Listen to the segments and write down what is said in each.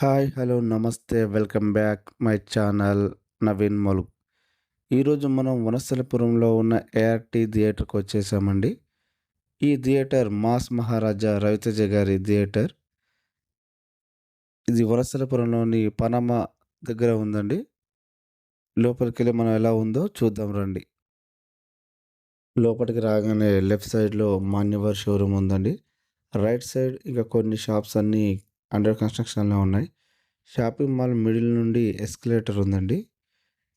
Hi hello namaste welcome back my channel Naveen Molug ఈరోజు మనం వనస్థలపురంలో ఉన్న ఏఆర్టీ థియేటర్కి వచ్చేసామండి. ఈ థియేటర్ మాస్ మహారాజా రవితేజ గారి థియేటర్. ఇది వనస్థలపురంలోని పనమ దగ్గర ఉందండి. లోపలికి వెళ్ళి మనం ఎలా ఉందో చూద్దాం రండి. లోపలికి రాగానే లెఫ్ట్ సైడ్లో మాన్యవర్ షోరూమ్ ఉందండి. రైట్ సైడ్ ఇంకా కొన్ని షాప్స్ అన్నీ అండర్ కన్స్ట్రక్షన్లో ఉన్నాయి. షాపింగ్ మాల్ మిడిల్ నుండి ఎస్కలేటర్ ఉందండి.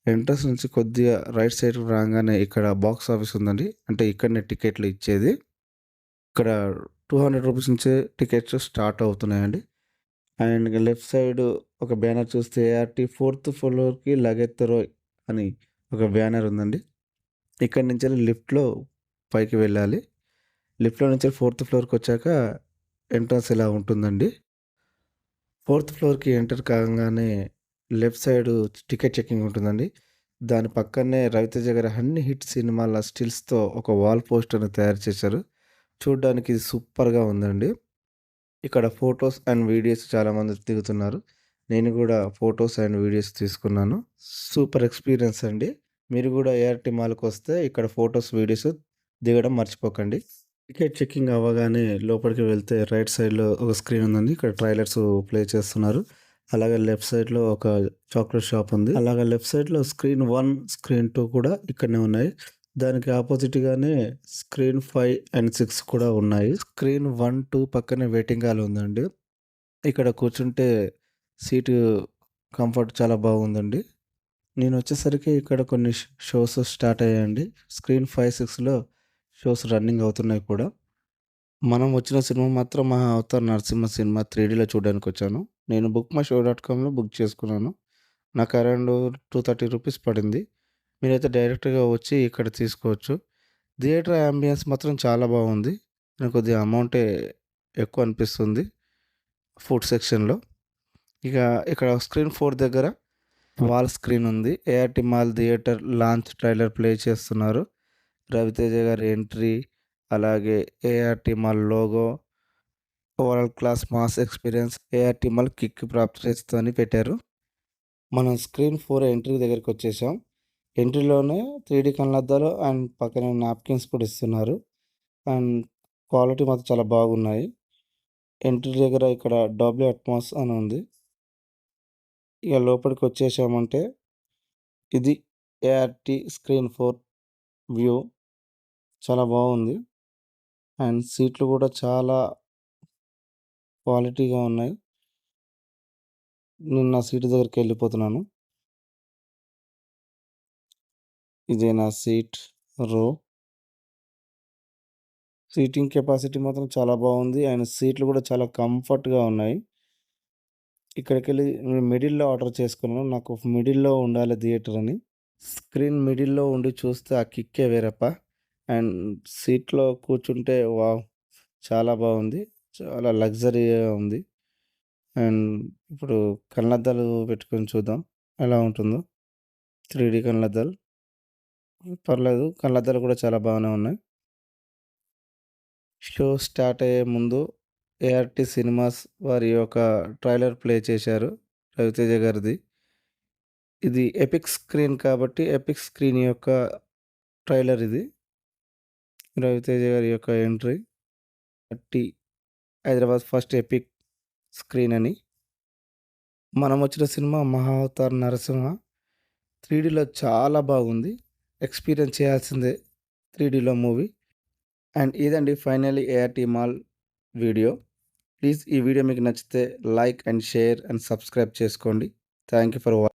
ఎంట్రన్స్ నుంచి కొద్దిగా రైట్ సైడ్ రాగానే ఇక్కడ బాక్స్ ఆఫీస్ ఉందండి. అంటే ఇక్కడనే టికెట్లు ఇచ్చేది. ఇక్కడ టూ హండ్రెడ్ రూపీస్ నుంచే టికెట్స్ స్టార్ట్ అవుతున్నాయండి. అండ్ లెఫ్ట్ సైడ్ ఒక బ్యానర్ చూస్తే ఏఆర్టీ ఫోర్త్ ఫ్లోర్కి లగెత్తరో అని ఒక బ్యానర్ ఉందండి. ఇక్కడి నుంచి లిఫ్ట్లో పైకి వెళ్ళాలి. లిఫ్ట్లో నుంచి ఫోర్త్ ఫ్లోర్కి వచ్చాక ఎంట్రన్స్ ఇలా ఉంటుందండి? ఫోర్త్ ఫ్లోర్కి ఎంటర్ కాగానే లెఫ్ట్ సైడ్ టికెట్ చెకింగ్ ఉంటుందండి. దాని పక్కనే రవితేజ గారి అన్ని హిట్ సినిమాల స్టిల్స్తో ఒక వాల్ పోస్టర్ని తయారు చేశారు. చూడడానికి ఇది సూపర్గా ఉందండి. ఇక్కడ ఫొటోస్ అండ్ వీడియోస్ చాలామంది దిగుతున్నారు. నేను కూడా ఫొటోస్ అండ్ వీడియోస్ తీసుకున్నాను. సూపర్ ఎక్స్పీరియన్స్ అండి. మీరు కూడా ఏఆర్టీ మాల్కి వస్తే ఇక్కడ ఫొటోస్ వీడియోస్ దిగడం మర్చిపోకండి. టికెట్ చెకింగ్ అవ్వగానే లోపలికి వెళ్తే రైట్ సైడ్లో ఒక స్క్రీన్ ఉందండి. ఇక్కడ ట్రైలర్స్ ప్లే చేస్తున్నారు. అలాగే లెఫ్ట్ సైడ్లో ఒక చాక్లెట్ షాప్ ఉంది. అలాగే లెఫ్ట్ సైడ్లో స్క్రీన్ వన్ స్క్రీన్ టూ కూడా ఇక్కడనే ఉన్నాయి. దానికి ఆపోజిట్గానే స్క్రీన్ ఫైవ్ అండ్ సిక్స్ కూడా ఉన్నాయి. స్క్రీన్ వన్ టూ పక్కనే వెయిటింగ్ హాల్ ఉందండి. ఇక్కడ కూర్చుంటే సీటు కంఫర్ట్ చాలా బాగుందండి. నేను వచ్చేసరికి ఇక్కడ కొన్ని షోస్ స్టార్ట్ అయ్యాయండి. స్క్రీన్ ఫైవ్ సిక్స్లో షోస్ రన్నింగ్ అవుతున్నాయి కూడా. మనం వచ్చిన సినిమా మాత్రం మహా అవతార్ నరసింహ సినిమా త్రీడీలో చూడడానికి వచ్చాను నేను బుక్ మై షో డాట్ కామ్లో బుక్ చేసుకున్నాను. నాకు అరౌండ్ టూ థర్టీ రూపీస్ పడింది. మీరైతే డైరెక్ట్గా వచ్చి ఇక్కడ తీసుకోవచ్చు. థియేటర్ అంబియన్స్ మాత్రం చాలా బాగుంది. నాకు కొద్దిగా అమౌంటే ఎక్కువ అనిపిస్తుంది ఫుడ్ సెక్షన్లో. ఇక ఇక్కడ స్క్రీన్ ఫోర్ దగ్గర వాల్ స్క్రీన్ ఉంది. ART mall theatre launch trailer play చేస్తున్నారు. రవితేజ గారి ఎంట్రీ అలాగే ART mall logo overall class mass experience ART mall kick ప్రాప్తిస్తూ అని పెట్టారు. మనం స్క్రీన్ ఫోర్ ఎంట్రీ దగ్గరికి వచ్చేసాం. ఎంట్రీలోనే త్రీ డీ కళ్ళద్దాలు అండ్ పక్కన నాప్కిన్స్ కూడా ఇస్తున్నారు. అండ్ క్వాలిటీ మాత్రం చాలా బాగున్నాయి. ఎంట్రీ దగ్గర ఇక్కడ డబ్ల్యూ అట్మాస్ అని ఉంది. ఇక లోపలికి వచ్చేసామంటే ఇది ఏఆర్టీ స్క్రీన్ ఫోర్ వ్యూ. చాలా బాగుంది. అండ్ సీట్లు కూడా చాలా క్వాలిటీగా ఉన్నాయి. నేను నా సీటు దగ్గరికి వెళ్ళిపోతున్నాను. ఇదే నా సీట్ రో. సీటింగ్ కెపాసిటీ మాత్రం చాలా బాగుంది. అండ్ సీట్లు కూడా చాలా కంఫర్ట్గా ఉన్నాయి. ఇక్కడికి వెళ్ళి మిడిల్లో ఆర్డర్ చేసుకున్నాను. నాకు మిడిల్లో ఉండాలి థియేటర్ అని. స్క్రీన్ మిడిల్లో ఉండి చూస్తే ఆ కిక్కే వేరప్ప. అండ్ సీట్లో కూర్చుంటే వావ్! చాలా బాగుంది. చాలా లగ్జరీగా ఉంది. అండ్ ఇప్పుడు కళ్ళద్దాలు పెట్టుకొని చూద్దాం. ఎలా ఉంటుందో. త్రీ డీ కళ్ళద్దాలు. పర్లేదు కళ్ళద్దాలు కూడా చాలా బాగానే ఉన్నాయి. షో స్టార్ట్ అయ్యే ముందు ఏఆర్టీ సినిమాస్ వారి యొక్క ట్రైలర్ ప్లే చేశారు రవితేజ గారిది. ఇది ఎపిక్ స్క్రీన్ కాబట్టి ఎపిక్ స్క్రీన్ యొక్క ట్రైలర్ ఇది. రవితేజ గారి యొక్క entry. Thirty Hyderabad first epic screen అని. మనం వచ్చిన సినిమా మహావతార్ నరసింహ. త్రీడీలో చాలా బాగుంది. ఎక్స్పీరియన్స్ చేయాల్సిందే త్రీడీలో మూవీ. అండ్ ఇదండి finally ART mall video. Please ఈ వీడియో మీకు నచ్చితే like and share and subscribe చేసుకోండి. Thank you for watching